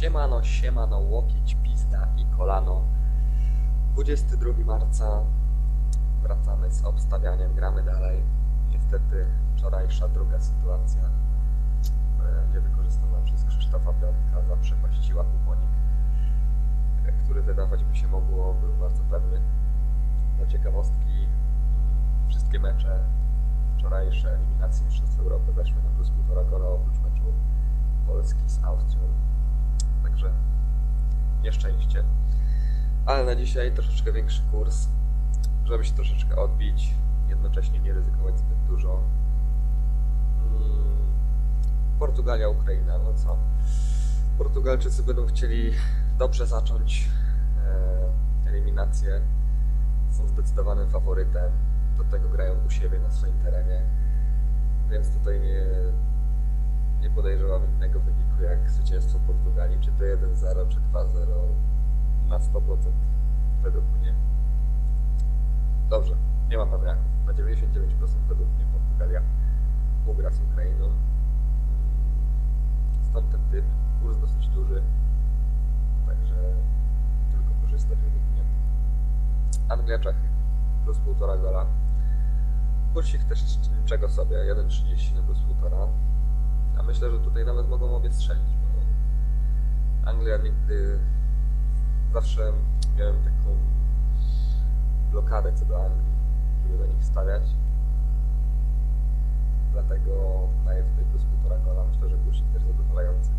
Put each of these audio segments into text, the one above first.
Siemano, siemano, łokieć, pizda i kolano. 22 marca wracamy z obstawianiem, gramy dalej. Niestety wczorajsza druga sytuacja e, niewykorzystana przez Krzysztofa Piątka zaprzepaściła kuponik, e, który wydawać by się mogło był bardzo pewny. Dla ciekawostki mm, wszystkie mecze wczorajsze eliminacji Mistrzostw Europy weszły na plus półtora gola oprócz meczu Polski z Austrią. Nieszczęście. Ale na dzisiaj troszeczkę większy kurs, żeby się troszeczkę odbić, jednocześnie nie ryzykować zbyt dużo. Mm, Portugalia, Ukraina, no co? Portugalczycy będą chcieli dobrze zacząć e, eliminację. Są zdecydowanym faworytem. Do tego grają u siebie na swoim terenie. To 1-0, czy 2-0 na 100% według mnie. Dobrze, nie ma pewniaków. Na 99% według mnie Portugalia ugra z Ukrainą. Mm, Stąd ten typ, kurs dosyć duży, także tylko korzystać według mnie. Anglia, Czechy, plus 1,5 gola. Kursik też niczego sobie, 1,30 na plus 1,5. A myślę, że tutaj nawet mogą obie strzelić, Anglia nigdy zawsze miałem taką blokadę co do Anglii, żeby na nich stawiać. Dlatego daję tutaj plus 1,5 gola. Myślę, że kursik też zadowalający.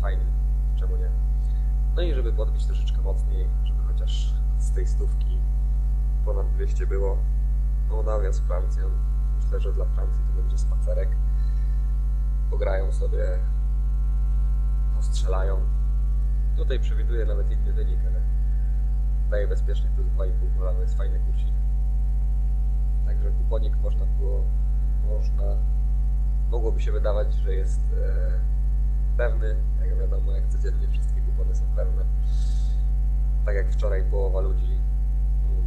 Fajnie, czemu nie? No i żeby podbić troszeczkę mocniej, żeby chociaż z tej stówki ponad 200 było. Mołdawia z Francją. Myślę, że dla Francji to będzie spacerek. Pograją sobie, postrzelają. Tutaj przewiduję nawet inny wynik, ale daje bezpiecznie plus 2,5 gola, to jest fajny kursik. Także kuponik można było, można, mogłoby się wydawać, że jest e, pewny. Jak wiadomo, jak codziennie wszystkie kupony są pewne. Tak jak wczoraj połowa ludzi mm,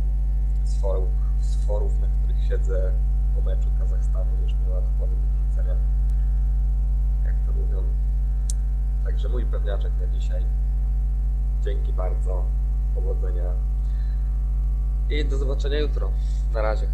z forów, z forów na których siedzę po meczu Kazachstanu już miała kupony do wyrzucenia. Jak to mówią. Także mój pewniaczek na dzisiaj. Dzięki bardzo. Powodzenia. I do zobaczenia jutro. Na razie.